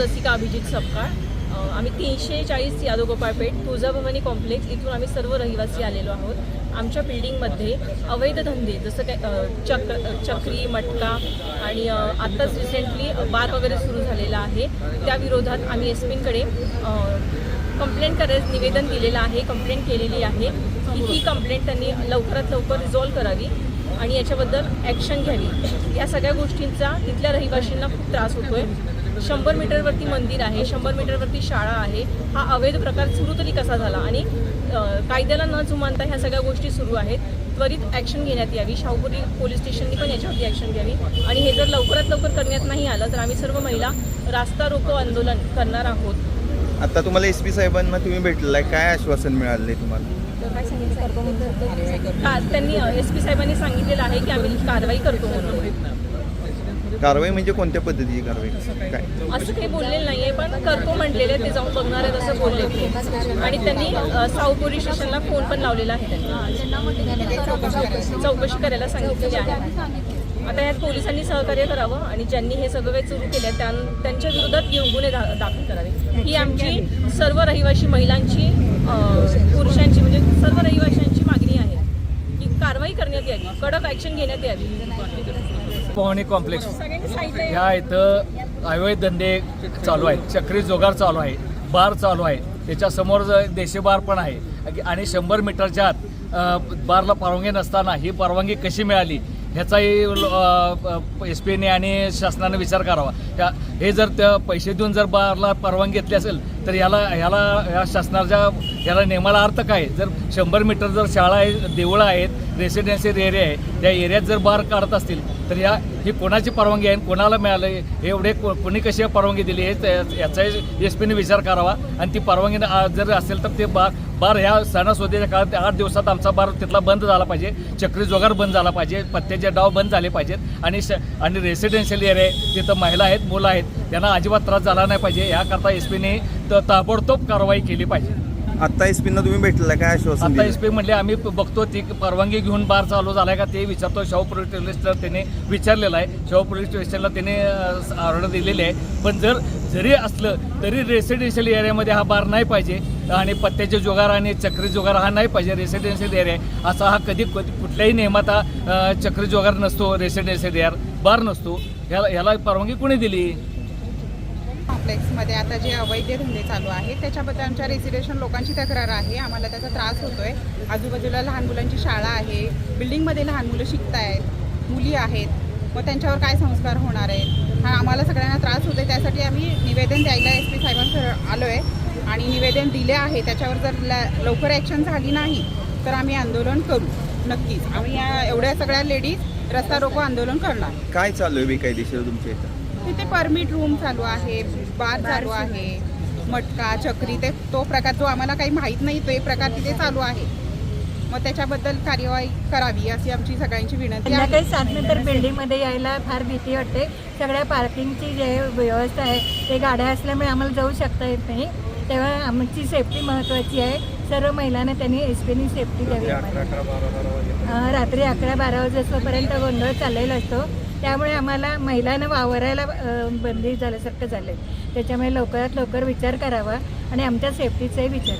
रसिका अभिजित सपकाळ. आम्ही तीनशे चाळीस यादव गोपाळपेठ तुळजाभवानी कॉम्प्लेक्स इथून आम्ही सर्व रहिवासी आलेलो आहोत. आमच्या बिल्डिंगमध्ये अवैध धंदे जसं काय चक चक्री मटका आणि आत्ताच रिसेंटली बार वगैरे सुरू झालेला आहे. त्या विरोधात आम्ही एस पींकडे कंप्लेंट करायचं निवेदन दिलेलं आहे कंप्लेंट केलेली आहे की ही कंप्लेंट त्यांनी लवकरात लवकर रिझॉल्व करावी आणि याच्याबद्दल ॲक्शन घ्यावी. या सगळ्या गोष्टींचा तिथल्या रहिवाशींना खूप त्रास होतोय. शंभर मीटरवरती मंदिर आहे शंभर मीटरवरती शाळा आहे. हा अवैध प्रकार सुरू तरी कसा झाला? आणि कायद्याला न जुमानता ह्या सगळ्या गोष्टी सुरू आहेत. त्वरित ॲक्शन घेण्यात यावी. शाहूपुरी पोलीस स्टेशननी पण याच्यावरती ॲक्शन घ्यावी. आणि हे जर लवकरात लवकर करण्यात नाही आलं तर आम्ही सर्व महिला रास्ता रोको आंदोलन करणार आहोत. आता तुम्हाला एस पी साहेबांना तुम्ही भेटलेला आहे. काय आश्वासन मिळाले तुम्हाला? सांगितलं का त्यांनी एस पी साहेबांनी सांगितलेलं आहे की आम्ही कारवाई करतो म्हणून. कारवाई म्हणजे कोणत्या पद्धतीची कारवाई? काय? असं काही बोललेलं नाहीये पण करतो म्हटलेले ते जाऊन बघणार आहेत असं बोलले आणि त्यांनी साऊ पोलीस स्टेशनला फोन पण लावलेला आहे त्यांनी. चौकशी करायला सांगितलेली आहे. आता यात पोलिसांनी सहकार्य करावं आणि ज्यांनी हे सगळं काही सुरू केलं त्यां त्यांच्या विरोधात घेऊन गुन्हे दाखल करावे. ही आमची सर्व रहिवाशी महिलांची पुरुषांची म्हणजे सर्व रहिवाशांची मागणी आहे की कारवाई करण्यात यावी कडक ॲक्शन घेण्यात यावी. पोहणे कॉम्प्लेक्स. ह्या इथं अवैध धंदे चालू आहेत. चक्री जोगार चालू आहे. बार चालू आहे. त्याच्यासमोर ज- देशी बार पण आहे. आणि शंभर मीटरच्या आत बारला परवानगी नसताना ही परवानगी कशी मिळाली ह्याचाही एस पीने आणि शासनाने विचार करावा. त्या हे जर त्या पैसे देऊन जर बारला परवानगी घेतली असेल तर याला ह्याला ह्या शासनाच्या याला नियमाला अर्थ काय? जर शंभर मीटर जर शाळा आहे देवळं आहेत रेसिडेन्सी एरिया आहे त्या एरियात जर बार काढत असतील तर या ही कोणाची परवानगी आहे? आणि कोणाला मिळालं हे एवढे को- कोणी कशी परवानगी दिली हे त्या- याचाही एस पीने विचार करावा. आणि ती परवानगी जर असेल तर ते बार बार ह्या सणासुदीच्या काळात आठ दिवसात आमचा बार तिथला बंद झाला पाहिजे. चक्री जोगार बंद झाला पाहिजे. पत्त्याचे डाव बंद झाले पाहिजेत. आणि श आणि रेसिडेन्शियल एरिया आहे. तिथं महिला आहेत मुलं आहेत. त्यांना अजिबात त्रास झाला नाही पाहिजे. याकरता एस पीने ताबडतोब कारवाई केली पाहिजे. आता एस पीना तुम्ही भेटलेला काय आश्वासन आता एस? पी म्हणले आम्ही बघतो ती परवानगी घेऊन बार चालू झालाय का? ते विचारतो. शाहू पोलीस स्टेशनला त्याने विचारलेलं आहे. शाहू पोलीस स्टेशनला त्याने ऑर्डर दिलेली आहे. पण जर जरी असलं तरी रेसिडेन्शियल एरियामध्ये हा बार नाही पाहिजे. आणि पत्त्याचे जोगार आणि चक्री जोगार हा नाही पाहिजे रेसिडेन्शियल एरिया आहे. असा हा कधी कधी कुठल्याही नियमात हा अ, चक्री जोगार नसतो रेसिडेन्शियल एरिया बार नसतो. ह्याला ह्याला परवानगी कोणी दिली? कॉम्प्लेक्समध्ये आता जे अवैध धंदे चालू आहेत त्याच्याबद्दल आमच्या रेसिडेन्शियल लोकांची तक्रार आहे. आम्हाला त्याचा त्रास होतोय. आजूबाजूला लहान मुलांची शाळा आहे. बिल्डिंगमध्ये लहान मुलं शिकत आहेत मुली आहेत. मग त्यांच्यावर काय संस्कार होणार आहेत? हा आम्हाला सगळ्यांना त्रास होतोय. त्यासाठी आम्ही निवेदन द्यायला एस पी साहेबांकडे आलो आहे आणि निवेदन दिले आहे. त्याच्यावर जर लवकर ॲक्शन झाली नाही तर आम्ही आंदोलन करू. नक्कीच. आम्ही या एवढ्या सगळ्या लेडीज रस्ता रोको आंदोलन करणार. काय चालू आहे बेकायदेशीर तुमच्या इथं? तिथे परमिट रूम चालू आहे बार चालू आहे मटका चक्री ते तो प्रकार जो आम्हाला काही माहीत नाही तो एक प्रकार तिथे चालू आहे. मग त्याच्याबद्दल कार्यवाही करावी अशी आमची सगळ्यांची विनंती आहे. सात नंतर बिल्डिंगमध्ये यायला फार भीती वाटते. सगळ्या पार्किंगची जे व्यवस्था आहे ते गाड्या असल्यामुळे आम्हाला जाऊ शकता येत नाही. तेव्हा आमची सेफ्टी महत्त्वाची आहे. सर्व महिलांना त्यांनी एस पीनी सेफ्टी द्यावी. रात्री अकरा बारा वाजेपर्यंत गोंधळ चाललेला असतो. त्यामुळे आम्हाला महिलांना वावरायला बंदी झाल्यासारखं झालं आहे त्याच्यामुळे लवकरात लवकर विचार करावा आणि आमच्या सेफ्टीचाही विचार